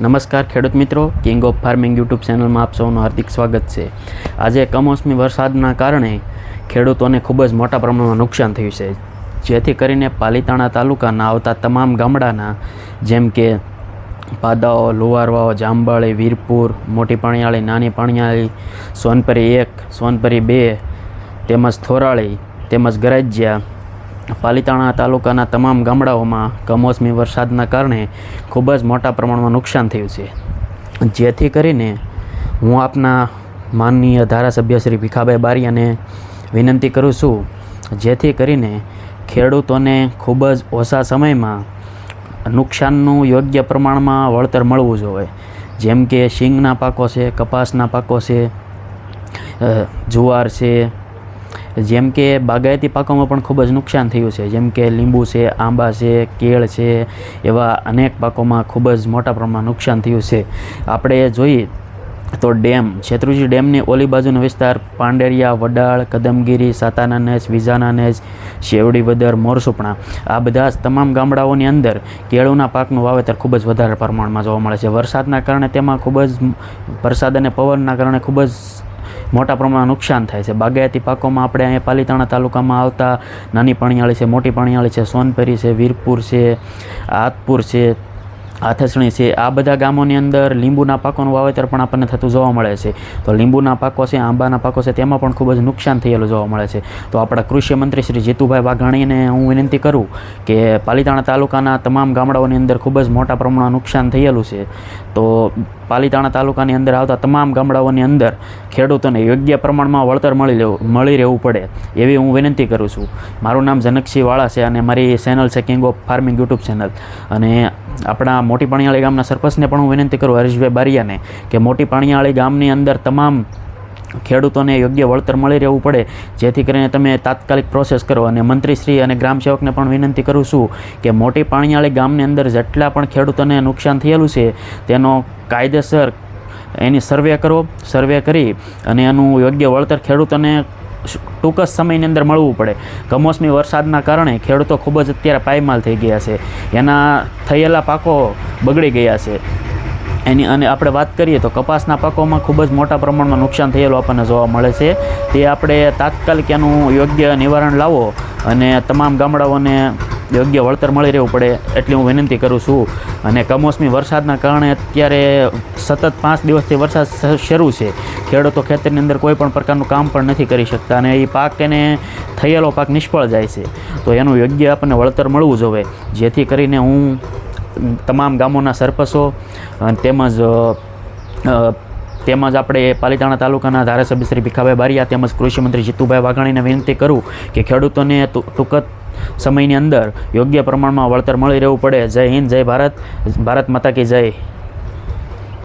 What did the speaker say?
નમસ્કાર ખેડૂત મિત્રો કિંગ ઓફ ફાર્મિંગ યુટ્યુબ ચેનલમાં આપ સૌનું હાર્દિક સ્વાગત છે. આજે કમોસમી વરસાદના કારણે ખેડૂતોને ખૂબ જ મોટા પ્રમાણમાં નુકસાન થયું છે. જેથી કરીને પાલીતાણા તાલુકાના આવતા તમામ ગામડાના, જેમ કે પાદાઓ, લુવારવાઓ જાંબાળી વીરપુર, મોટી પાણીયાળી, નાની પાણીયાળી, સોનપરી એક, સોનપરી બે, તેમજ થોરાળી, તેમજ ગરાજ્યા પાલીતાણા તાલુકાના તમામ ગામડાઓમાં કમોસમી વરસાદના કારણે ખૂબ જ મોટા પ્રમાણમાં નુકસાન થયું છે. જેથી કરીને હું આપના માનનીય ધારાસભ્ય શ્રી ભીખાભાઈ બારિયાને વિનંતી કરું છું, જેથી કરીને ખેડૂતોને ખૂબ જ ઓછા સમયમાં નુકસાનનું યોગ્ય પ્રમાણમાં વળતર મળવું જોઈએ. જેમ કે શીંગના પાકો છે, કપાસના પાકો છે જુવાર છે જેમ કે બાગાયતી પાકોમાં પણ ખૂબ જ નુકસાન થયું છે. જેમ કે લીંબુ છે, આંબા છે, કેળ છે, એવા અનેક પાકોમાં ખૂબ જ મોટા પ્રમાણમાં નુકસાન થયું છે. આપણે જોઈએ તો ડેમ, શેત્રુજી ડેમની ઓલી બાજુનો વિસ્તાર, પાંડેરિયા, વડાળ, કદમગીરી, સાતાના નેજ વિઝાના વિજાનાનેજ શેવડી વદર, મોરસુપણા, આ બધા તમામ ગામડાઓની અંદર કેળુના પાકનું વાવેતર ખૂબ જ વધારે પ્રમાણમાં જોવા મળે છે. વરસાદના કારણે તેમાં ખૂબ જ વરસાદ અને પવનના કારણે ખૂબ જ મોટા પ્રમાણમાં નુકસાન થાય છે. બાગાયતી પાકોમાં આપણે અહીંયા પાલીતાણા તાલુકામાં આવતા નાની પાણીયાળી છે, મોટી પાણીયાળી છે, સોનપરી છે, વીરપુર છે આતપુર છે, આથસણી છે. આ બધા ગામોની અંદર લીંબુના પાકોનું વાવેતર પણ આપણને થતું જોવા મળે છે. તો લીંબુના પાકો છે, આંબાના પાકો છે, તેમાં પણ ખૂબ જ નુકસાન થયેલું જોવા મળે છે. તો આપણા કૃષિ મંત્રી શ્રી જીતુભાઈ વાઘાણીને હું વિનંતી કરું કે પાલીતાણા તાલુકાના તમામ ગામડાઓની અંદર ખૂબ જ મોટા પ્રમાણમાં નુકસાન થયેલું છે. તો પાલીતાણા તાલુકાની અંદર આવતા તમામ ગામડાઓની અંદર ખેડૂતોને યોગ્ય પ્રમાણમાં વળતર મળી લેવું, મળી રહેવું પડે એવી હું વિનંતી કરું છું. મારું નામ જનકસિંહ વાળા છે અને મારી ચેનલ છે king of farming YouTube channel અને આપણા મોટી પાણીયાળી ગામના સરપંચને પણ હું વિનંતી કરું હરીશભાઈ બારિયાને કે મોટી પાણીયાળી ગામની અંદર તમામ ખેડૂતોને યોગ્ય વળતર મળી રહેવું પડે. જેથી કરીને તમે તાત્કાલિક પ્રોસેસ કરો અને મંત્રીશ્રી અને ગ્રામ સેવકને પણ વિનંતી કરું છું કે મોટી પાણીયાળી ગામની અંદર જેટલા પણ ખેડૂતોને નુકસાન થયેલું છે, તેનો કાયદેસર એની સર્વે કરો સર્વે કરી અને એનું યોગ્ય વળતર ખેડૂતોને ટૂંક જ સમયની અંદર મળવું પડે. કમોસમી વરસાદના કારણે ખેડૂતો ખૂબ જ અત્યારે પાયમાલ થઈ ગયા છે. એના થયેલા પાકો બગડી ગયા છે. એની અને આપણે વાત કરીએ તો કપાસના પાકોમાં ખૂબ જ મોટા પ્રમાણમાં નુકસાન થયેલું આપણને જોવા મળે છે. તે આપણે તાત્કાલિક એનું યોગ્ય નિવારણ લાવો અને તમામ ગામડાઓને યોગ્ય વળતર મળી રહેવું પડે એટલી હું વિનંતી કરું છું. અને કમોસમી વરસાદના કારણે અત્યારે સતત પાંચ દિવસથી વરસાદ શરૂ છે. ખેડૂતો ખેતરની અંદર કોઈ પણ પ્રકારનું કામ પણ નથી કરી શકતા અને એ પાક એને થયેલો પાક નિષ્ફળ જાય છે. તો એનું યોગ્ય આપણને વળતર મળવું જોઈએ. જેથી કરીને હું તમામ ગામોના સરપંચો તેમજ તેમજ આપણે પાલીતાણા તાલુકાના ધારાસભ્ય શ્રી ભીખાભાઈ બારિયા તેમજ કૃષિમંત્રી જીતુભાઈ વાઘાણીને વિનંતી કરું કે ખેડૂતોને ટૂંક સમયની અંદર યોગ્ય પ્રમાણમાં વળતર મળી રહેવું પડે. જય હિન્દ, જય ભારત. ભારત માતા કી જય.